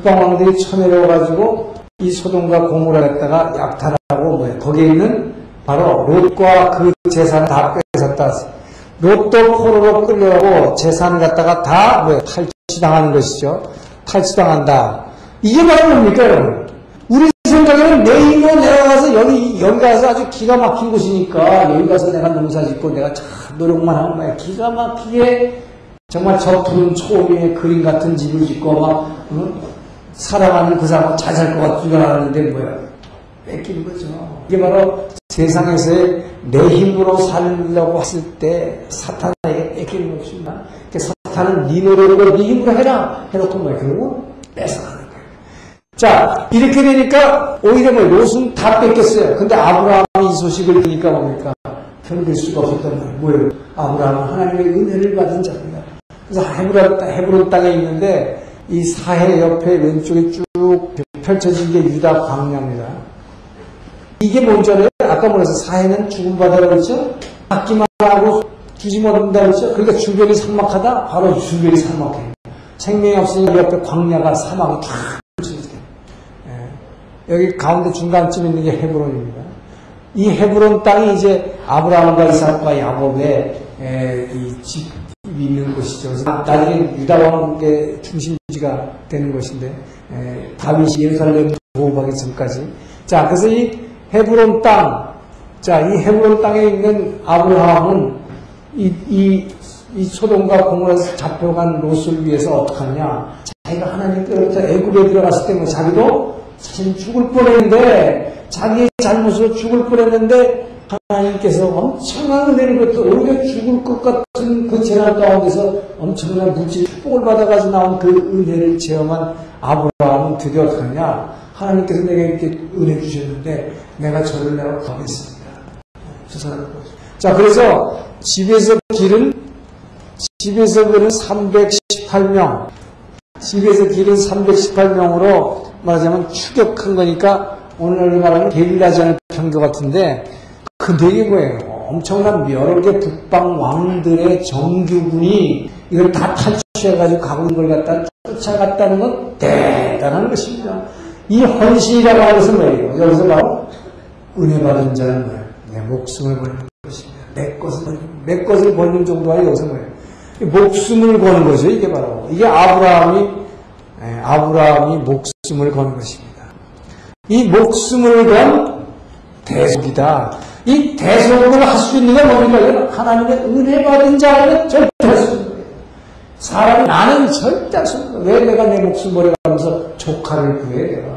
북방왕들이 쳐내려가지고 이 소돔과 고모라 갖다가 약탈하고 뭐야 거기에 있는 바로 롯과 그 재산을 다 뺏었다. 롯도 포로로 끌려가고 재산을 갖다가 다 뭐야 탈취당하는 것이죠. 탈취당한다. 이게 바로 뭡니까 여러분? 우리 생각에는 내 힘으로 내가 가서 여기 여기 가서 아주 기가 막힌 곳이니까 여기 가서 내가 농사 짓고 내가 참 노력만 하면 뭐야 기가 막히게 정말 저 푸른 초위에 그림 같은 집을 짓고 막 응? 사랑하는 그 사람 잘살 것 같지가 않은데 뭐야 뺏기는 거죠. 이게 바로 세상에서의 내 힘으로 살려고 했을 때 사탄에게 뺏기는 것입니다. 그러니까 사탄은 네 노력으로 네 힘으로 해라 해놓고 뭐야 결국 뺏어가는 거예요. 자 이렇게 되니까 오히려 뭐 롯은 다 뺏겼어요. 근데 아브라함이 이 소식을 들으니까 뭡니까 견딜 수가 없었던 거예요. 뭐예요? 아브라함은 하나님의 은혜를 받은 자입니다. 그래서 헤브론, 헤브론 땅에 있는데 이 사해 옆에 왼쪽에 쭉 펼쳐진 게 유다 광야입니다. 이게 뭔지 알아요? 아까 뭐래서 사해는 죽음 바다라고 했죠? 받기만 하고 주지 못한다고 했죠? 그러니까 주변이 삭막하다? 바로 주변이 삭막해요. 생명이 없으니 옆에 광야가 사막이 쫙 펼쳐지게. 예. 여기 가운데 중간쯤 있는 게 헤브론입니다. 이 헤브론 땅이 이제 아브라함과 이삭과 야곱의 이 집 있는. 그래서 나중에 유다 왕국의 중심지가 되는 것인데 에, 다윗이 예루살렘 보호하기 전까지. 자, 그래서 이 헤브론 땅, 자, 이 헤브론 땅에 있는 아브라함은 이, 이, 이 소돔과 공원에서 잡혀간 롯을 위해서 어떻게 하냐. 자기가 하나님 때로부터 애굽에 들어갔을 때뭐 자기도 사실 죽을 뻔했는데 자기의 잘못으로 죽을 뻔했는데 하나님께서 엄청난 은혜를 베풀어 오히려 죽을 것 같은 그 재난 가운데서 엄청난 물질 축복을 받아가지고 나온 그 은혜를 체험한 아브라함은 드디어 가냐? 하나님께서 내게 이렇게 은혜 주셨는데 내가 저를 내가 구하겠습니다. 저 사람을 자 그래서 집에서 길은 집에서 길은 318명. 집에서 길은 318명으로 말하자면 추격한 거니까 오늘 말하는 게릴라전을 편것 같은데 이게 뭐예요? 엄청난 여러 개 북방 왕들의 정규군이 이걸 다 탈취해가지고 가고 있는 걸 갖다 쫓아갔다는 건 대단한 것입니다. 이 헌신이라고 하는 것은 뭐예요? 여기서 바로 은혜 받은 자는 뭐예요? 내 목숨을 버리는 것입니다. 내 것을 버리는, 내 것을 버리는 정도가 여기서 뭐예요? 목숨을 거는 거죠, 이게 바로. 이게 아브라함이, 아브라함이 목숨을 거는 것입니다. 이 목숨을 건 대속이다. 이 대속을 할 수 있는 건 뭡니까? 하나님의 은혜 받은 자는 절대 할수 없는 거예요. 사람이 나는 절대 할수 없는 거예요. 왜 내가 내 목숨 버려가면서 조카를 구해, 내가.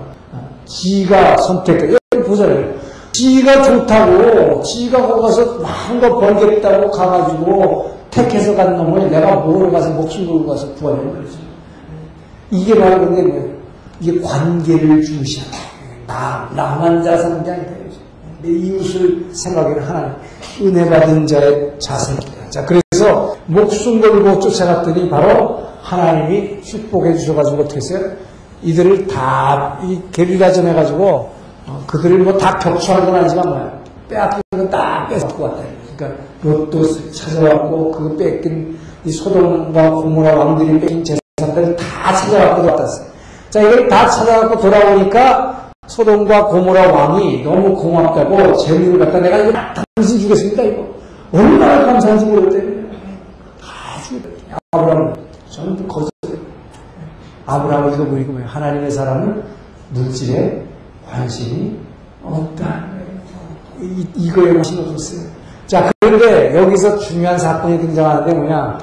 지가 선택해. 여기 보잖아요. 지가 좋다고, 지가 거기 가서 마음껏 벌겠다고 가가지고 택해서 간 놈을 내가 뭐로 가서 목숨 걸고 가서 구하려는 거지. 이게 바로 근데 뭐예요? 이게 관계를 중시하는 나, 나만 아니다. 내 이웃을 생각하는 하나님 은혜 받은 자의 자세입니다. 자 그래서 목숨 걸고 쫓아갔더니 바로 하나님이 축복해 주셔가지고 어떻게 했어요? 이들을 다 이 게릴라전 해가지고 어, 그들을 뭐 다 격추한 건 아니지만 뭐야 빼앗긴 건다 뺏었고 왔다. 그러니까 롯도 찾아왔고 그 뺏긴 이 소돔과 고모라 왕들이 뺏긴 재산들을 다 찾아왔고 왔다. 자 이걸 다 찾아갖고 돌아오니까 소돔과 고모라 왕이 너무 고맙다고 재물을 갖다 내가 이거 당신 주겠습니다 이거. 얼마나 감사한지 모르겠대요 아주 아브라함 저는 거짓 보니까 뭐예요 하나님의 사람은 물질에 관심이 없다. 이, 이거에 관심이 없었어요. 자 그런데 여기서 중요한 사건이 등장하는데 뭐냐.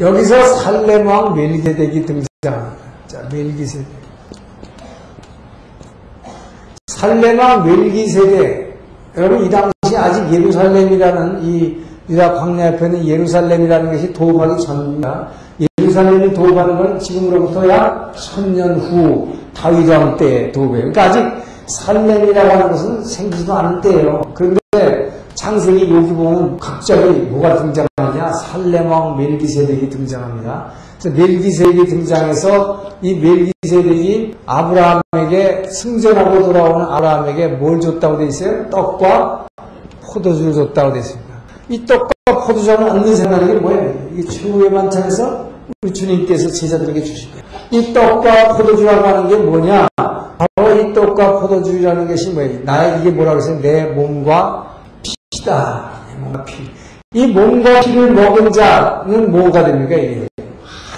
여기서 살렘왕 멜기세덱이 등장합니다. 자 멜기세덱 살레마 멜기세덱 여러분 이 당시 아직 예루살렘이라는 이 유다 광야 옆에 있는 예루살렘이라는 것이 도읍하기 전입니다. 예루살렘이 도읍하는 건 지금으로부터 약 천년 후 다윗 왕 때의 도읍이에요. 그러니까 아직 살렘이라고 하는 것은 생기지도 않은 때예요. 그런데 창세기 여기 보면 갑자기 뭐가 등장하냐 살렘 왕 멜기세덱이 등장합니다. 멜기세덱이 등장해서 이 멜기세덱이 아브라함에게 승전하고 돌아오는 아브라함에게 뭘 줬다고 되어 있어요? 떡과 포도주를 줬다고 되어 있습니다. 이 떡과 포도주는 얻는 생각이 뭐예요? 이게 최후의 만찬에서 우리 주님께서 제자들에게 주신 거예요. 이 떡과 포도주라고 하는 게 뭐냐? 바로 이 떡과 포도주라는 것이 뭐예요? 나 이게 뭐라고 해서 내 몸과 피다. 내 몸과 피. 이 몸과 피를 먹은 자는 뭐가 됩니까? 이게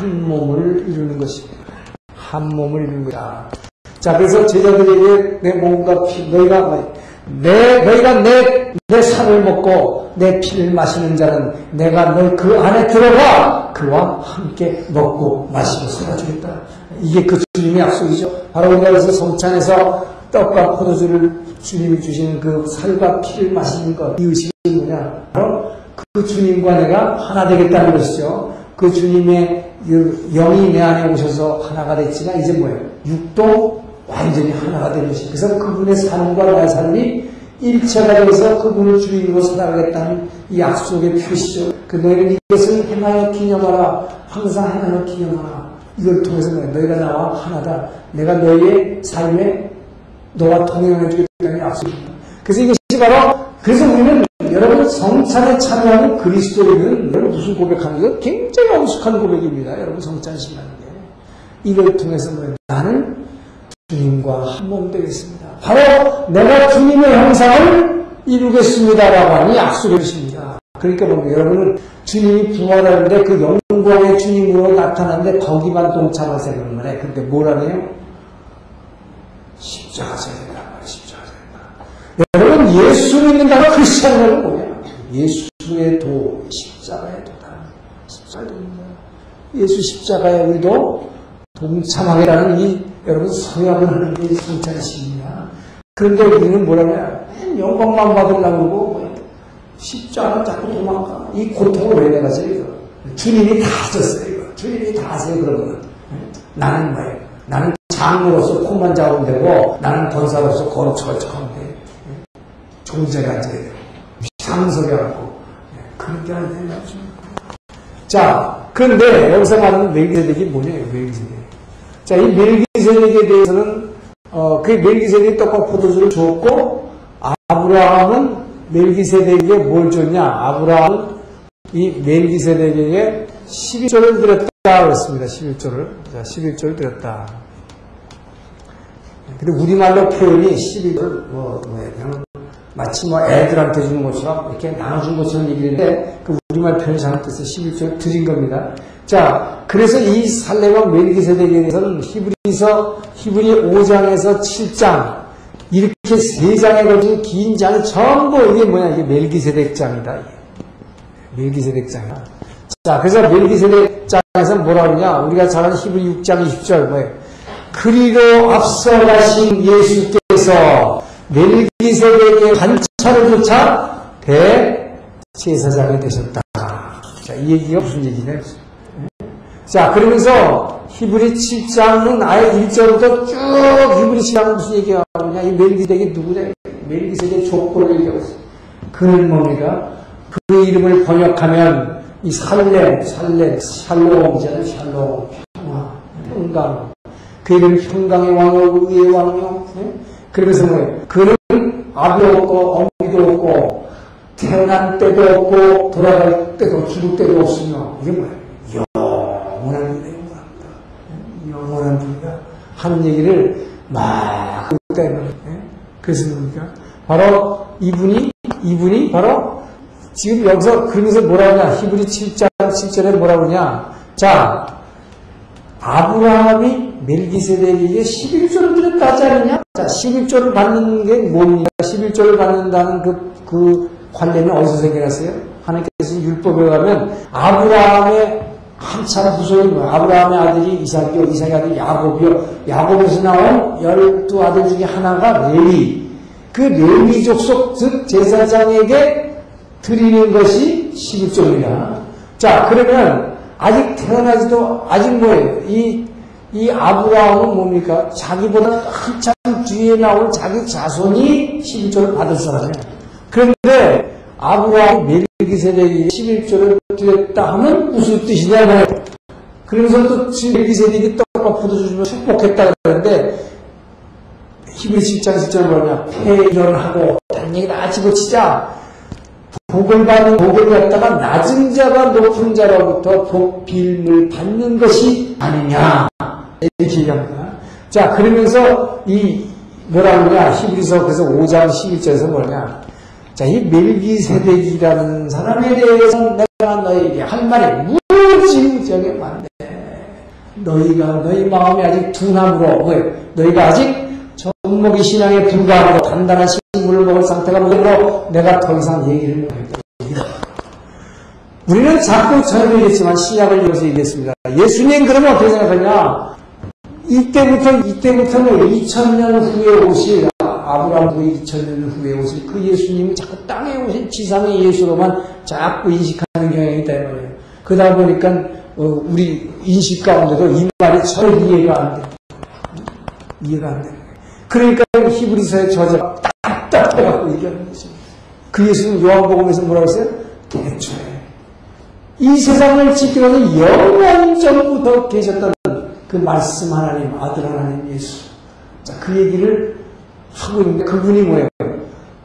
한 몸을 이루는 것입니다. 한 몸을 이루는 거다. 자, 그래서 제자들에게 내 몸과 피, 너희가 뭐, 내, 너희가 내, 내 살을 먹고 내 피를 마시는 자는 내가 너 그 안에 들어가 그와 함께 먹고 마시고 살아주겠다. 이게 그 주님의 약속이죠. 바로 우리가 그래서 성찬에서 떡과 포도주를 주님이 주시는 그 살과 피를 마시는 것, 이 의식이 뭐냐? 바로 그 주님과 내가 하나 되겠다는 것이죠. 그 주님의 그 영이 내 안에 오셔서 하나가 됐지만 이제 뭐예요? 육도 완전히 하나가 된 것이. 그래서 그분의 삶과 나의 삶이 일체가 되어서 그분을 주인으로 살아가겠다는 이 약속의 표시죠. 그 너희는 이것을 행하여 기념하라. 항상 행하여 기념하라. 이걸 통해서 너희가 나와 하나다. 내가 너희의 삶에 너와 동행해 주겠다는 약속입니다. 그래서 이것이 바로 그래서 우리는 성찬에 참여하는 그리스도인은 여러분 무슨 고백하는 거 굉장히 엄숙한 고백입니다. 여러분 성찬 신하는 게 이걸 통해서 뭐 나는 주님과 한 몸 되겠습니다. 바로 내가 주님의 형상을 이루겠습니다라고 하는 약속의 것입니다. 그러니까 뭐 여러분은 주님이 부활하는데 그 영광의 주님으로 나타나는데 거기만 동참하세요 그런 거네. 근데 뭐라네요? 십자가 된다 말이야. 십자가 된다. 여러분 예수 믿는다고 크리스천은 뭐냐? 예 수의 도, 십자가의 도다. 십자가의 도입니다. 예수 십자가에 우리도 동참하게라는 이 여러분 서약을 하는 게 성찬식입니다. 그런데 우리는 뭐라냐? 영광만 받으려고 그러고 십자가 자꾸 도망가. 이 고통을 왜 내가 져요? 이거? 주님이 다 하셨어요. 이거. 주님이 다 하세요. 그러면 나는 뭐예요? 나는 장로로서 콩만 잡으면 되고 나는 권사로서 거룩 철척하면 돼. 종자리 앉아야 돼요. 앉고 그렇게 하는 게 아니죠. 자, 그런데 여기서 말하는 멜기세덱이 뭐냐요? 멜기세덱. 자, 이 멜기세덱에 대해서는 어, 그 멜기세덱이 떡과 포도주를 주었고 아브라함은 멜기세덱에게 뭘 줬냐? 아브라함은 이 멜기세덱에게 11조를 드렸다 그랬습니다. 11조를. 자, 11조를 드렸다. 근데 우리말로 표현이 11조를 뭐, 뭐예요? 마치 뭐 애들한테 주는 것처럼 이렇게 나눠준 것처럼 얘기했는데 그 우리말 표현이 잘못돼서 11조를 드린 겁니다. 자, 그래서 이 살레방 멜기세덱에 대해서는 히브리서 히브리 5장에서 7장 이렇게 세 장에 걸친 긴 장이 전부 이게 뭐냐 이게 멜기세덱장이다. 멜기세덱장이야. 자, 그래서 멜기세덱장에서 뭐라 그러냐 우리가 잘 아는 히브리 6장 20절 뭐예요? 그리로 앞서 가신 예수께서 멜기세덱의 관찰을 조차 대제사장이 되셨다. 자, 이 얘기가 무슨 얘기냐? 자, 그러면서 히브리 7장은 아예 1절부터 쭉 히브리 7장은 무슨 얘기가 나오냐? 이 멜기세덱이 누구냐? 멜기세덱의 족보를 얘기하고 있어요. 그는 뭡니까? 그 이름을 번역하면 이 살렘, 살렘, 샬롬이잖아요. 샬롬, 평화, 평강. 그 이름 평강의 왕이요, 의의 왕이요. 네? 그러면서 뭐예요? 그는 아비 없고 어미도 없고 태어난 때도 없고 돌아갈 때도 죽을 때도 없으며 이게 뭐예요? 영원한 분이다. 영원한 분이다. 하는 얘기를 막 그때는 그래서 뭡니까? 바로 이분이 이분이 바로 지금 여기서 그러면서 뭐라 하냐 히브리 7장 7절에 뭐라 그러냐 자 아브라함이 멜기세덱에게 11조를 드렸다 하지 않느냐? 자, 11조를 받는 게 뭡니까? 11조를 받는다는 그, 그 관례는 어디서 생겨났어요? 하나님께서 율법에 가면 아브라함의 한참 후손이 뭐야? 아브라함의 아들이 이삭이요, 이삭의 아들이 야곱이요, 야곱에서 나온 열두 아들 중에 하나가 레위. 그 레위 족 속, 즉, 제사장에게 드리는 것이 11조입니다. 자, 그러면 아직 태어나지도, 아직 뭐예요? 이, 이 아브라함은 뭡니까? 자기보다 한참 뒤에 나올 자기 자손이 11조를 받을 사람이에요. 그런데 아브라함 멜기세덱이 11조를 드렸다 하면 무슨 뜻이냐 면 그러면서 또 멜기세덱이 떡과 포도주 주면 축복했다 그러는데 히브리 7장 10절 뭐냐 폐일원하고 다른 얘기 다 집어치자 복을 받는 복을 갖다가 낮은 자가 높은 자로부터 복 빌물 받는 것이 아니냐 이렇게 얘기합니다. 자, 그러면서 이 뭐라 그러냐 히브리서 그래서 5장 11절에서 뭐냐 자, 이 멜기세덱이라는 사람에 대해서 내가 너에게 할 말이 무지무지하게 많네. 너희가 너희 마음이 아직 둔함으로? 너희가 아직 정목이 신앙에 불과하고 단단한 식물을 먹을 상태가 뭐로 내가 더 이상 얘기를 못하겠다. 우리는 자꾸 처음 얘기했지만 신약을 이어서 얘기했습니다. 예수님 그러면 어떻게 생각하냐? 이때부터 이때부터 뭐 2000년 후에 오실 아브라함 후에 2000년 후에 오실 그 예수님이 자꾸 땅에 오신 지상의 예수로만 자꾸 인식하는 경향이 있다 이 말이에요. 그러다 보니까 어, 우리 인식 가운데도 이 말이 전혀 이해가 안 돼. 이해가 안 돼. 그러니까 히브리서의 저자가 답답해갖고 얘기하는 거죠. 그 예수님 요한복음에서 뭐라고 했어요? 대초에 이 세상을 지키는 영원 전부터 계셨던 그 말씀 하나님, 아들 하나님 예수. 자, 그 얘기를 하고 있는데 그분이 뭐예요?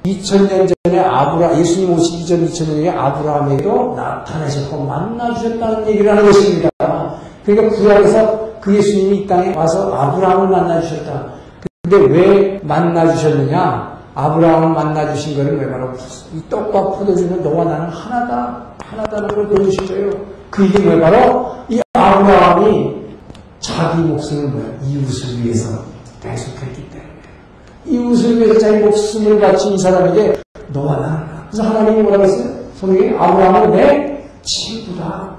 2000년 전에 아브라, 예수님 오시기 이전 2000년 전에 아브라함에게도 나타나셨고 만나주셨다는 얘기를 하는 것입니다. 그러니까 구약에서 그 예수님이 이 땅에 와서 아브라함을 만나주셨다. 근데 왜 만나주셨느냐? 아브라함을 만나주신 거는 왜 바로 이 떡과 포도주는 너와 나는 하나다. 하나다는 걸 보여주신 거예요. 그 얘기는 왜 바로 이 아브라함이 자기 목숨을 뭐야? 이웃을 위해서 대속했기 때문에. 이웃을 위해서 자기 목숨을 바친 이 사람에게 너와 나. 그래서 하나님이 뭐라고 했어요? 성경에 아브라함은 내 친구다.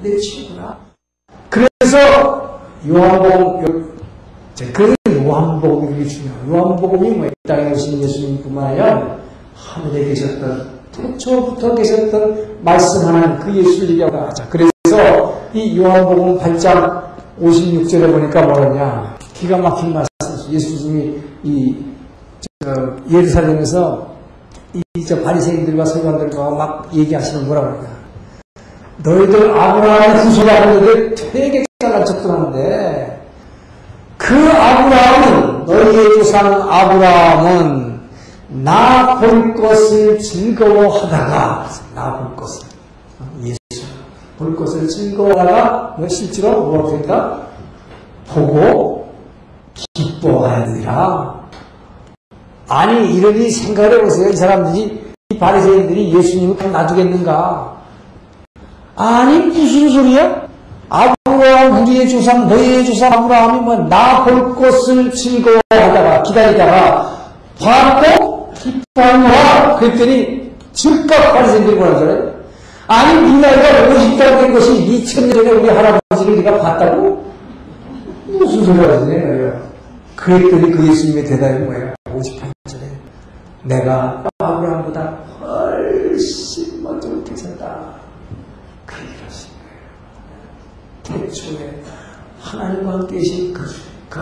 내 친구다. 그래서 요한복음, 그래서 요한복음이 중요해요. 요한복음이 뭐, 이 땅에 오신 예수님뿐만 아니라 하늘에 계셨던, 태초부터 계셨던 말씀 하나님, 그 예수를 얘기하고 하자. 그래서 이 요한복음 8장 56절에 보니까 뭐였냐. 기가 막힌 말씀. 예수님이 이, 저, 예루살렘에서 이, 저, 바리새인들과 서기관들과 막 얘기하시는 뭐라 그러냐. 너희들 아브라함의 후손이라는데 되게 잘난 척도 하는데, 그 아브라함은, 너희의 조상 아브라함은 나 볼 것을 즐거워하다가, 나 볼 것을, 예수, 볼 것을 즐거워하다가, 뭐 실제로 뭐가 된다? 보고 기뻐하느라. 아니, 이러니 생각을 해보세요. 이 사람들이, 이 바리새인들이 예수님을 놔두겠는가? 아니, 무슨 소리야? 우리의 조상, 너희의 조상 아브라함이 뭐, 나 볼 것을 즐거워하다가, 기다리다가, 봤고, 기뻐하느라. 그랬더니, 즉각 바리새인들이 뭐라 그래? 아니, 네 나이가 50달 된 것이 2000년 전에 우리 할아버지를 네가 봤다고? 무슨 소리가 하시네, 그랬더니 그 예수님의 대답이 뭐예요? 58절에 내가 아브라함보다 훨씬 먼저 계셨다. 그 얘기를 하신 거예요. 태초에 하나님과 함께 계신 그, 그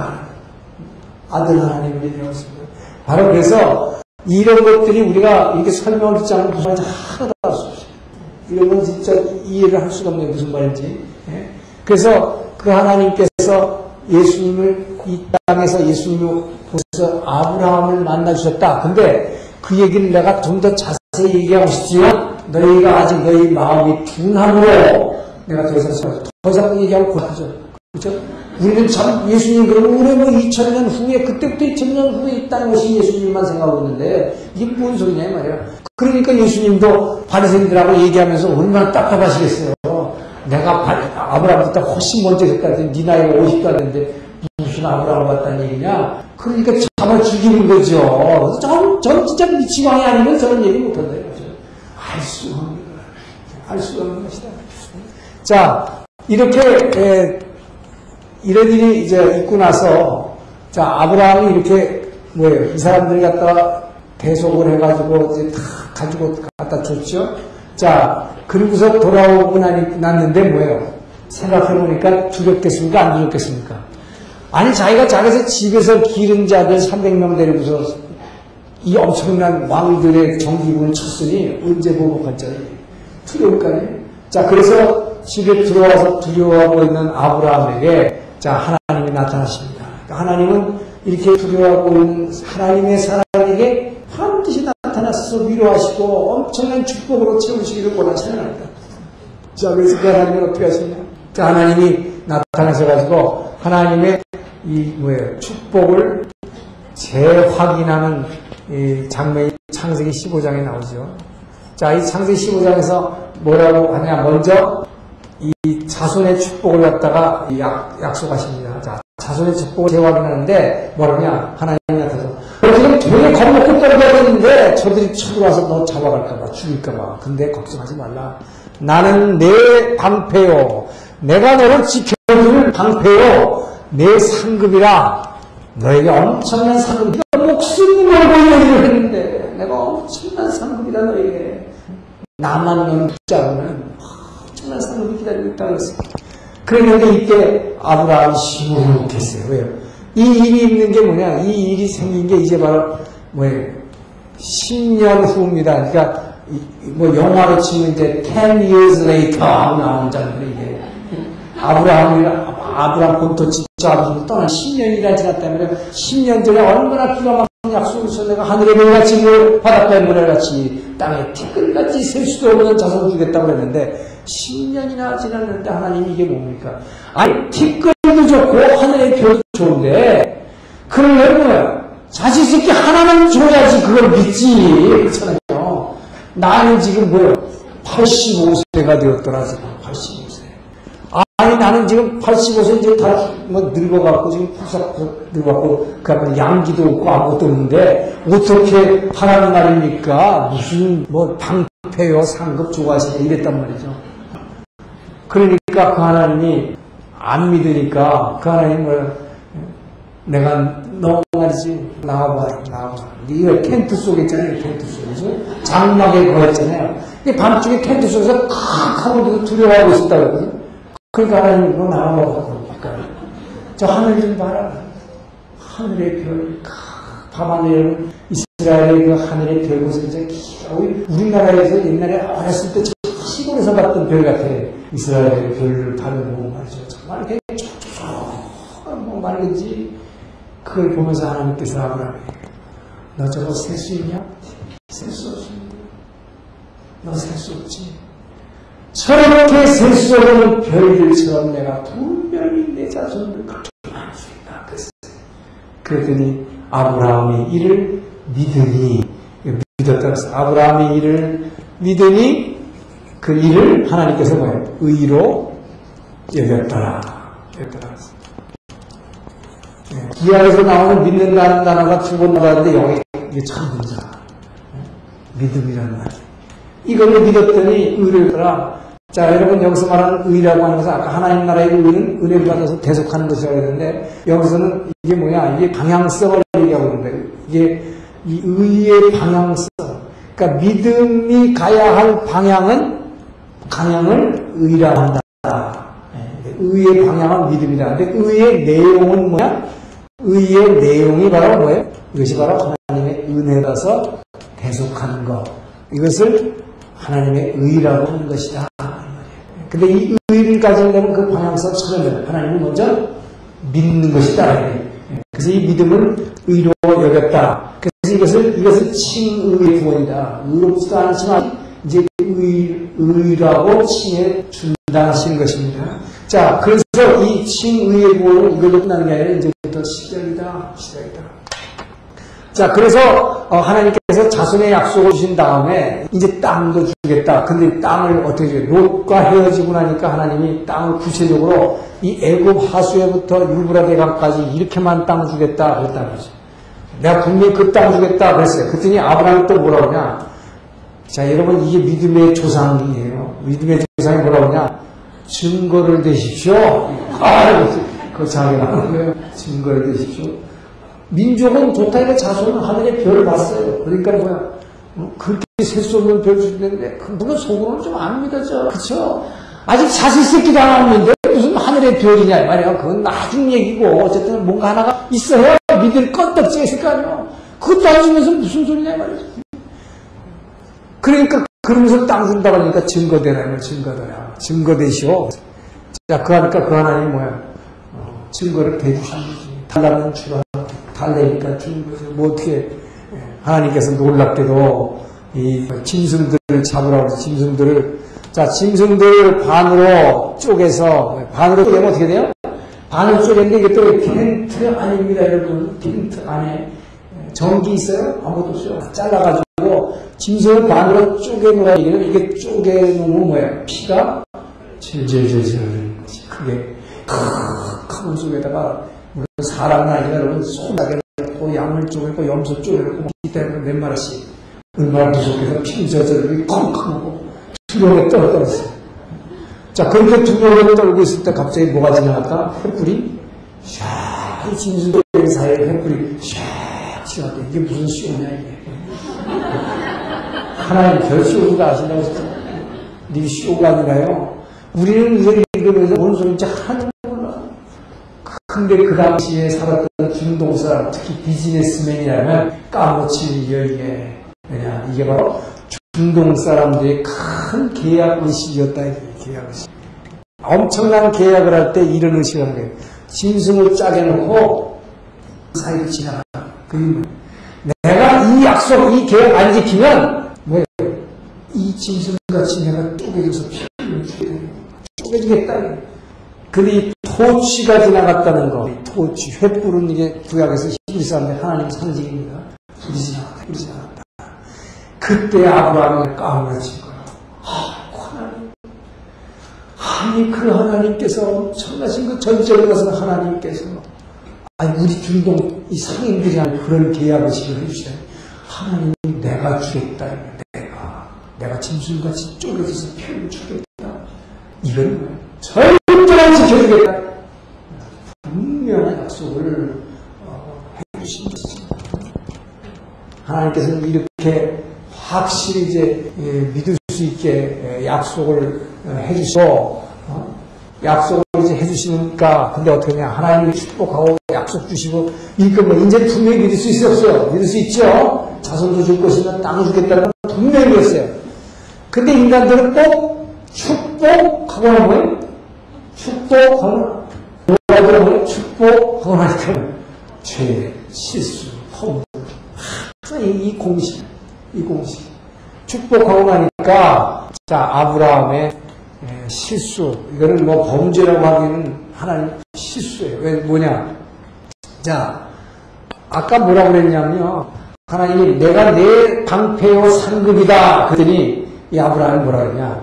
아들 하나님을 얘기하습니다 바로 그래서 이런 것들이 우리가 이렇게 설명을 듣지 않으면 무슨 말인지 하나도 알 수 없어요. 이런 건 진짜 이해를 할 수가 없네요. 무슨 말인지. 예? 그래서 그 하나님께서 예수님을 이 땅에서 예수님이 보셔서 아브라함을 만나 주셨다. 근데 그 얘기를 내가 좀 더 자세히 얘기하고 싶지만 너희가 아직 너희 마음이 둔함으로 내가 더 이상 더 이상 얘기하고 곤하죠. 그렇죠? 우리는 참 예수님 그러면 우리 뭐 2000년 후에 그때부터 2000년 후에 이 땅에 오신 예수님만 생각하고 있는데 이게 뭔 소리냐 이 말이야. 그러니까 예수님도 바리새인들하고 얘기하면서 얼마나 답답하시겠어요. 내가 아브라함보다 훨씬 먼저 했다더니 네 나이가 50도 안 됐는데 무슨 아브라함 같다는 얘기냐? 그러니까 잡아 죽이는 거죠. 전, 전 진짜 미치광이 아니면 저런 얘기 못한다 이거죠. 알 수가 없는 거야. 알 수가 없는 것이다. 자, 이렇게 에, 이런 일이 이제 있고 나서 자 아브라함이 이렇게 뭐예요? 이 사람들이 갖다가 대속을 해가지고 이제 다 가지고 갖다 줬죠. 자, 그리고서 돌아오고 나니, 났는데 뭐예요? 생각해보니까 두렵겠습니까? 안 두렵겠습니까? 아니, 자기가 자기서 집에서 기른 자들 300명 데리고서 이 엄청난 왕들의 정기군을 쳤으니 언제 보복할 자리 두려울까요? 자, 그래서 집에 들어와서 두려워하고 있는 아브라함에게 자, 하나님이 나타나십니다. 그러니까 하나님은 이렇게 두려워하고 있는 하나님의 사람에게 반드시 나타나서 위로하시고 엄청난 축복으로 채우시기를 원하시는 자, 그래서 그 하나님은 어떻게 하시냐? 자, 하나님이 나타나셔 가지고 하나님의 이 뭐예요 축복을 재확인하는 이 장면이 창세기 15장에 나오죠. 자, 이 창세기 15장에서 뭐라고 하냐? 먼저 이 자손의 축복을 갖다가 약, 약속하십니다. 자, 자손의 축복을 재확인하는데 뭐라냐? 하나님 나타나서 지금 되게 겁먹고 떨어졌는데 저들이 쳐들어와서 너 잡아갈까봐 죽일까봐. 근데 걱정하지 말라. 나는 내 방패요. 내가 너를 지켜줄 방패요. 내 상급이라. 너에게 엄청난 상급. 네가 목숨 걸고 일을 했는데 내가 엄청난 상급이다 너에게. 나만 너는 붙잡으면 상급이 기다리고 있다고 했어요. 그랬는데 이때 아브라함이 못했어요. 왜요? 이 일이 있는 게 뭐냐? 이 일이 생긴 게 이제 바로 뭐예요? 10년 후입니다. 그러니까 뭐 영화로 치면 이제 10 years later 나온 장면이 이게 아브라함이 아브라함 본토 진짜 아버지 떠난 10년이나 지났다면 10년 전에 얼마나 기가 막힌 약속을 해서 내가 하늘의 별같이 물 바닷가의 모래같이 땅에 티끌같이 셀 수도 없는 자손을 주겠다고 그랬는데 10년이나 지났는데 하나님이 이게 뭡니까? 아니 티끌도 좋고 하늘의 별도 좋은데 그러려면 자식 새끼 하나만 줘야지 그걸 믿지 그렇잖아요. 나는 지금 뭐요? 85세가 되었더라 지금 85세. 아니 나는 지금 85세 이제 다뭐 늙어갖고 지금 푸석푸석 늙어갖고 그 앞에 양기도 없고 아무것도 없는데 어떻게 하나님 말입니까? 무슨 뭐 방패요 상급 좋아하시냐 이랬단 말이죠. 그러니까 그 하나님이 안 믿으니까 그 하나님 을 내가 너 말이지. 나와봐 나와봐. 네가 텐트 속에 있잖아요 텐트 속에서 장막에 거했잖아요. 밤중에 텐트 속에서 칵 하고 두려워하고 있었다 그러거든 그러니까 하나님 너 나와봐 그러니까. 저 하늘 좀 봐라. 하늘의 별 밤하늘 이스라엘의 그 하늘의 별 곳은 이제 우리나라에서 옛날에 어렸을 때 시골에서 봤던 별 같아 이스라엘의 별을 바라보고 말이죠 정말 이렇게 뭐 말든지 그걸 보면서 하나님께서 아브라함에 너 저거 셀 수 있냐? 셀 수 없습니다. 너 셀 수 없지. 저렇게 셀 수 없는 별들처럼 내가 분명히 내 자손을 만들 수 있다. 그랬더니 아브라함이 이를 믿으니 믿었다 그랬어 아브라함이 이를 믿으니 그 일을 하나님께서 뭐예요? 의로 여겼더라. 여겼더라. 기하에서 나오는 믿는다는 단어가 두 번 나왔는데 여기 이게 참 문제야. 믿음이라는 말. 이걸로 믿었더니 의를 더라. 자, 여러분 여기서 말하는 의라고 하는 것은 아까 하나님 나라의 의는 은혜를 받아서 대속하는 것이라고 했는데 여기서는 이게 뭐야? 이게 방향성을 얘기하고 있는데 이게 이 의의 방향성. 그러니까 믿음이 가야 할 방향은 방향을 의라고 한다. 의의 방향은 믿음이다. 근데 의의 내용은 뭐야? 의의 내용이 바로 뭐예요? 이것이 바로 하나님의 은혜라서 대속하는 것. 이것을 하나님의 의라고 하는 것이다. 근데 이 의를 가지려면 그 방향성 처음에 하나님을 먼저 믿는 것이다. 그래서 이 믿음을 의로 여겼다. 그래서 이것을, 이것을 칭의의 구원이다. 의롭지도 않지만 이제 의, 의라고 칭해 준다 하시는 것입니다. 자, 그래서 이 칭의의 구원은 이걸로 끝나는 게 아니라 이제부터 시작이다, 시작이다. 자, 그래서 어, 하나님께서 자손의 약속을 주신 다음에 이제 땅도 주겠다. 근데 땅을 어떻게 줘요? 롯과 헤어지고 나니까 하나님이 땅을 구체적으로 이 애굽 하수에부터 유브라데 강까지 이렇게만 땅 주겠다 그랬다는 거죠. 내가 분명히 그 땅 주겠다 그랬어요. 그랬더니 아브라함이 또 뭐라고 하냐? 자, 여러분 이게 믿음의 조상이에요. 믿음의 조상이 뭐라고 하냐? 증거를 대십시오. 아, 그 자기 나오는 거예요. 증거를 대십시오. 민족은 좋다니까 자손은 하늘의 별을 봤어요. 그러니까 뭐야? 어, 그렇게 셀 수 없는 별을 주는데, 물론 속으로는 좀 안 믿어져. 그쵸? 아직 자식 새끼도 안 왔는데 무슨 하늘의 별이냐 말이야. 그건 나중 얘기고 어쨌든 뭔가 하나가 있어야 믿을 껐떡지가 있을 거 아니야. 그것도 안 주면서 무슨 소리냐 말이지. 그러니까 그러면서 땅 준다고 하니까 증거대라는 증거대라. 증거대시오. 자, 그 하니까 그 하나님이 뭐야? 어, 증거를 대주신 거지. 달라면 주라. 달래니까 주는 거죠. 뭐 어떻게 하나님께서 놀랍게도 이 짐승들을 잡으라고 해서 짐승들을 자 짐승들 반으로 쪼개서 반으로 쪼개면 어떻게 돼요? 반을 쪼갰는데 이게 또 텐트 아닙니다, 여러분. 텐트 안에 전기 있어요? 아무것도 없어요. 잘라가지고 짐승을 반으로 쪼개놓으라 이게 이게 쪼개놓으면 뭐야? 피가 질질질질 크게 큰 속에다가 물론 사람 나이가 여러분 소나게 넣고 양을 쪼개고 염소 쪼개고 이때는 몇 마리씩 얼마나 무섭게서 피 젖어들이 콩콩하고 두려움에 떨어졌어요. 자, 그렇게 두려움에 떨고 있을 때 갑자기 뭐가 지나갔다? 횃불이 샤, 이 진수도 사이에 횃불이 샤 지나갔다. 이게 무슨 쇼냐, 이게. 하나님 별 쇼가 아신다고 했어요. 네 쇼가 아니라요. 우리는 이걸 읽으면서 뭔 소리인지 하나도 몰라. 근데 그 당시에 살았던 중동 사람, 특히 비즈니스맨이라면 까먹지요, 이게. 왜냐, 이게 바로 중동 사람들의 큰 계약 의식이었다, 이게 계약 의식. 엄청난 계약을 할 때 이런 의식을 하는 거예요. 짐승을 짜게 놓고 사이를 지나가. 그 내가 이 약속, 이 계약 안 지키면 뭐예요? 이 짐승같이 내가 쪼개져서 피를 주게. 쪼개지겠다. 근데 이 토치가 지나갔다는 거, 이 토치, 횃불은 이게 구약에서 히브리 사람들 하나님 상징입니다. 불이 지나갔다, 불이 지나갔다. 그때 아브라함이 까무러진 거야. 아, 하나님. 아니, 그 하나님께서 엄청나신 그 전적에 가서 하나님께서 아니, 우리 중동 이 상인들이 하는 그런 계약의식을 해주시다니. 하나님, 내가 주겠다. 내가. 내가 짐승같이 쪼개져서 피를 주겠다. 이건 뭐야? 절대로 지켜주겠다. 분명한 약속을 어, 해주신 것입니다. 하나님께서는 이렇게 확실히 이제 예, 믿을 수 있게 예, 약속을 어, 해주시고 어? 약속을 이제 해주시니까 근데 어떻게 하냐 하나님이 축복하고 약속 주시고 이거 뭐 이제 분명히 믿을 수 있어 없어요? 믿을 수 있죠? 자손도 줄 것이면 땅을 주겠다는 건 분명히 믿었어요. 근데 인간들은 꼭 축복하고 나면? 축복하고 뭐라고? 축복하고 나니까 죄, 실수, 허물 항상 이, 이 공식 이 공식. 축복하고 나니까, 자, 아브라함의 실수. 이거는 뭐 범죄라고 하기는 하나님 실수예요. 왜, 뭐냐. 자, 아까 뭐라고 그랬냐면요. 하나님이 내가 내 방패요 상급이다. 그랬더니 이 아브라함이 뭐라 그랬냐.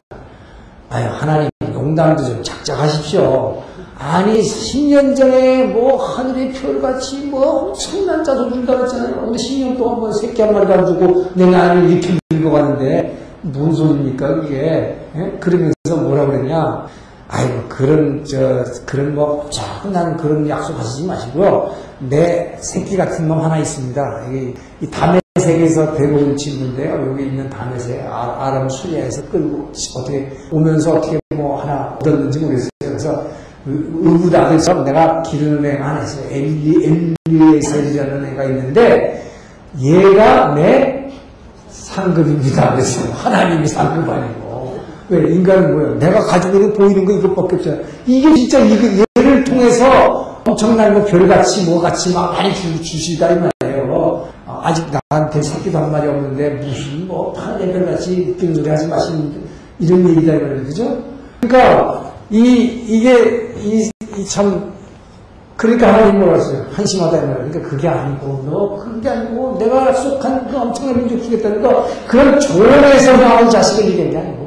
아유, 하나님 농담도 좀 작작하십시오. 아니, 10년 전에 뭐 하늘의 별같이 뭐 엄청난 자손 준다고 했잖아요. 근데 10년 동안 뭐 새끼 한 마리도 안 주고 내 나이를 이렇게 늙어갔는데 무슨 소리입니까, 이게. 예? 그러면서 뭐라 그랬냐. 아이고, 그런, 저, 그런 뭐, 자꾸난 그런 약속 하시지 마시고요. 내 새끼 같은 놈 하나 있습니다. 이, 이 담에색에서 데려온 친구인데요. 여기 있는 담에색, 아, 아람 수리아에서 끌고, 어떻게, 오면서 어떻게 뭐 하나 얻었는지 모르겠어요. 그래서 아들처럼 내가 기르는 애가 하나 있어요. 엘리, 엘리에셀이라는 애가 있는데, 얘가 내 상급입니다. 그랬어요. 하나님이 상급 아니고. 왜? 인간은 뭐예요? 내가 가지고 있는 보이는 거 이것밖에 없잖아요. 이게 진짜 이거, 얘를 통해서 엄청난 거 별같이 뭐같이 막 많이 주, 주시다 이 말이에요. 아직 나한테 새끼도 한 마리 없는데 무슨 뭐 파란 별같이 소리 하지 마시는 이런 얘기다 이 말이에요. 그죠? 그러니까 이, 이게, 이, 이 참, 그러니까 하나님 뭐라 했어요? 한심하다, 이 말이에요. 그러니까 그게 아니고, 너, 그게 아니고, 내가 약속한 그 엄청난 민족 주겠다는 거, 그런 조언에서 나온 자식을 뭐야.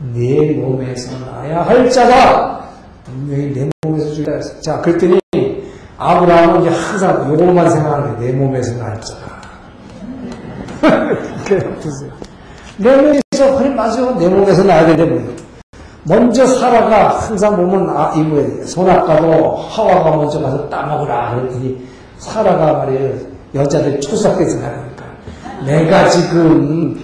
내 몸에서 나야 할 자가, 분명히 내 몸에서 했어. 자, 그랬더니, 아브라함은 이제 항상 요것만 생각하는. 내 몸에서 날 자가. 내 몸에서, 그래, 맞아. 내 몸에서 나야 되는데, 뭐. 먼저 사라가 항상 보면 아, 이 뭐예요. 손아까도 하와가 먼저 가서 따먹으라 그랬더니 사라가 말이에요. 여자들 초석해서 나니까 내가 지금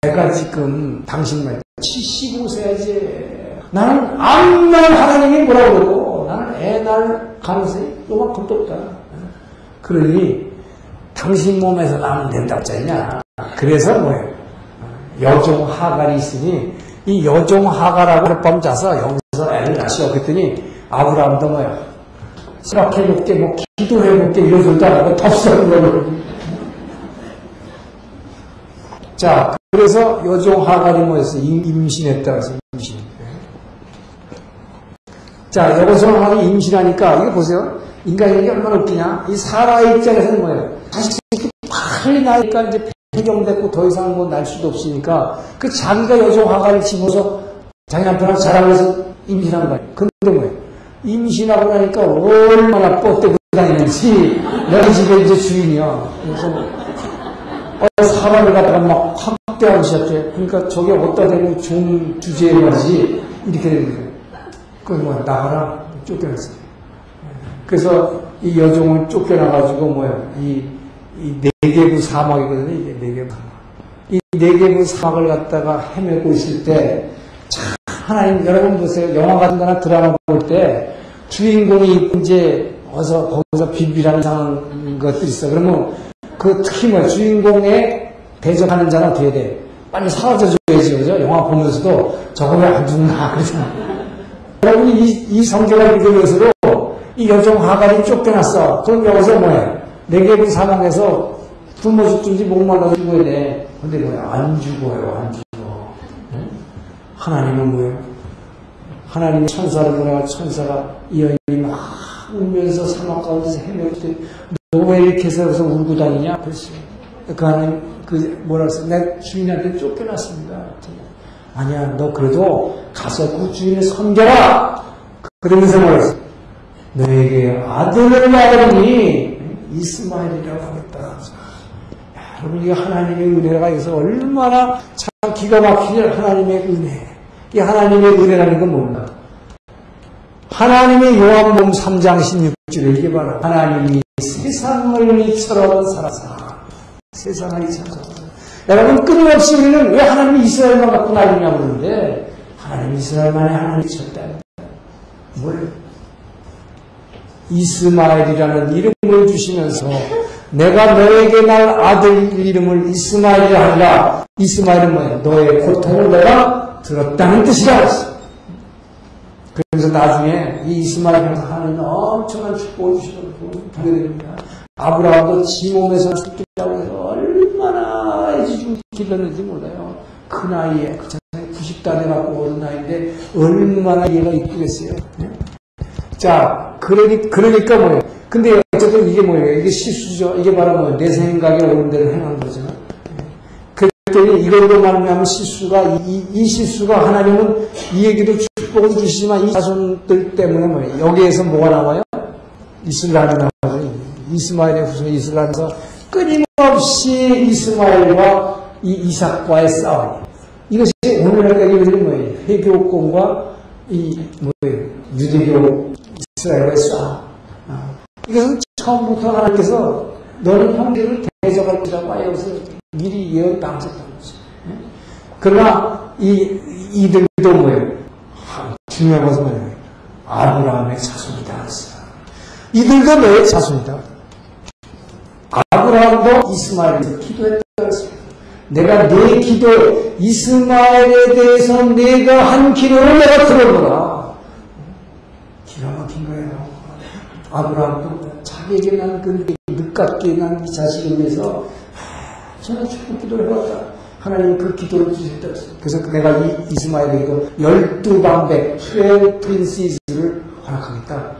내가 지금 당신만 75세야지 나는 암만 하나님이 뭐라고 그러고 나는 애 낳을 가능성이 요만큼도 없다. 그러니 당신 몸에서 나면 된다고 했냐. 그래서 뭐예요. 여종 하갈이 있으니 이 여종 하가라고 하룻밤 자서 여기서 애를 낳으시오. 그랬더니 아브라함도 뭐야. 생각해볼게, 뭐 기도해볼게 이런 소리도 안 하고 덥석는 거로. 자, 그래서 여종 하갈이 뭐였어? 임신했다 해서 임신. 자, 여기서 하나 임신하니까, 이거 보세요. 인간이 얼마나 웃기냐? 이 사라의 입장에서는 뭐예요? 자식이 빨리 나니까 이제 폐경됐고 더 이상 뭐 날 수도 없으니까 그 자기가 여종 화가를 집어서 자기 남편하고 자랑해서 임신한 거예요. 근데 뭐예요? 임신하고 나니까 얼마나 뻗대고 다니는지 내가 집에 이제 주인이야. 그래서 어, 사람을 갖다가 막 확대하기 시작해. 그러니까 저게 어디다 대고 종 주제에 말이지 이렇게 되는 거예요. 그뭐 나가라 쫓겨났어요. 그래서 이 여종을 쫓겨나가지고 뭐야 이, 이 네개부 사막이거든요. 이게 네개부 사막. 이 네개부 사막을 갖다가 헤매고 있을 때 참 하나님 여러분 보세요. 영화 같은 거나 드라마 볼 때 주인공이 이제 어서 거기서 비비라는 이상한 것들이 있어. 그러면 그 특히 뭐 주인공의 대접하는 자는 어떻게 돼? 빨리 사라져 줘야지, 그죠? 영화 보면서도 저거 왜 안 죽나, 그러잖아. 여러분이 이, 이 성경을 읽으면서도 이 여종 하갈이 쫓겨났어. 그럼 여기서 뭐야? 내게부 사망에서 굶어 죽든지 목말라 죽어야 돼. 근데 뭐야? 안 죽어요, 안 죽어. 하나님은 뭐예요? 하나님이 천사를 보내가 천사가 이 여인이 막 울면서 사막 가운데서 헤매올 때, 너왜 이렇게 해서 여기서 울고 다니냐? 그랬어요. 그 하나님, 그, 뭐라 그랬어? 내 주인한테 쫓겨났습니다. 아니야, 너 그래도 가서 그 주인을 섬겨라! 그러면서 뭐라 그랬어? 너에게 아들을 낳으니 이스마엘이라고 하겠다. 야, 여러분, 이게 하나님의 은혜가 여기서 얼마나 참 기가 막히냐, 하나님의 은혜. 이 하나님의 은혜라는 건 뭔가? 하나님의 요한복음 3장 16절에 이게 바로 하나님이 세상을 이처럼 살아서 세상을 이처럼 여러분 끊임없이 우리는 왜 하나님이 이스라엘만 갖고 나이냐고 그러는데 하나님 이스라엘만의 하나님이 쳤다. 뭘? 이스마엘이라는 이름을 주시면서 내가 너에게 날 아들 이름을 이스마엘이라 하리라. 이스마엘은 뭐야? 너의 고통을 내가 들었다는 뜻이라 했어. 그래서 나중에 이 이스마엘에서 하나님은 엄청난 축복을 주시고 보게 됩니다. 아브라함도 지 몸에서 죽기라고 해서 얼마나 애지중 길렀는지 몰라요. 그 나이에 그 자상에 90다 돼갖고 어린 나이인데 얼마나 얘가 이쁘겠어요. 네? 자, 그러니, 그러니까 뭐예요? 근데 어쨌든 이게 뭐예요? 이게 실수죠. 이게 뭐예요? 내 생각에 옳은 대로 행한 거죠. 그랬더니 이걸로 말하면 실수가, 이, 이, 실수가 하나님은 이 얘기도 축복을 주시지만 이 자손들 때문에 뭐예요? 여기에서 뭐가 나와요? 이슬람이 나와요. 이스마엘의 후손 이슬람에서 끊임없이 이스마엘과 이 이삭과의 싸움. 이것이 오늘날까지 우리는 뭐예요? 회교권과 이 뭐예요? 유대교 이스라엘과의 싸움. 아, 이것은 처음부터 하나님께서 너는 형제를 대적할 거라고 아예 여기서 미리 예언 당했다는 거죠. 그러나 이 이들도 뭐예요? 중요한 것은 뭐예요? 아브라함의 자손이다. 이들도 너의 자손이다. 아브라함도 이스마엘에서 기도했다 했어요. 내가 내 기도, 이스마엘에 대해서 내가 한 기도를 내가 들어보라. 기가 막힌 거예요. 아브라함도 자기에게 난그 늦깎게 난이 위해서 저는 축복 기도를 해왔다. 하나님 그 기도를 주셨다. 그래서 내가 이 이스마엘에게도 열두 방백, 트웰 프린시스를 허락하겠다.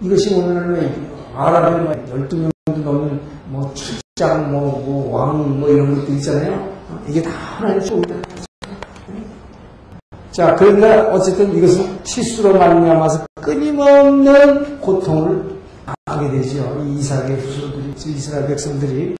이것이 오늘날 아랍의 열두 출 장, 뭐, 뭐, 왕, 뭐 이런 것도 있잖아요. 이게 다 하나님의 축복이다. 자, 그런데 어쨌든 이것은 실수로 말미암아서 끊임없는 고통을 하게 되죠. 이 이삭의 후손들이, 이스라엘 백성들이.